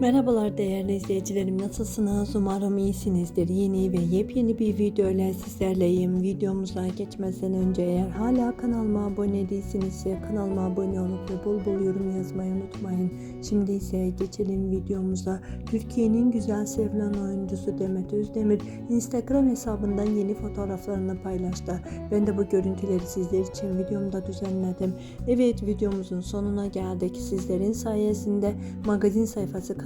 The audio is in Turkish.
Merhabalar değerli izleyicilerim nasılsınız? Umarım iyisinizdir. Yeni ve yepyeni bir video ile sizlerleyim. Videomuza geçmeden önce eğer hala kanalıma abone değilsinizse kanalıma abone olup ve bol bol yorum yazmayı unutmayın. Şimdi ise geçelim videomuza. Türkiye'nin güzel sevilen oyuncusu Demet Özdemir Instagram hesabından yeni fotoğraflarını paylaştı. Ben de bu görüntüleri sizler için videomda düzenledim. Evet videomuzun sonuna geldik. Sizlerin sayesinde magazin sayfası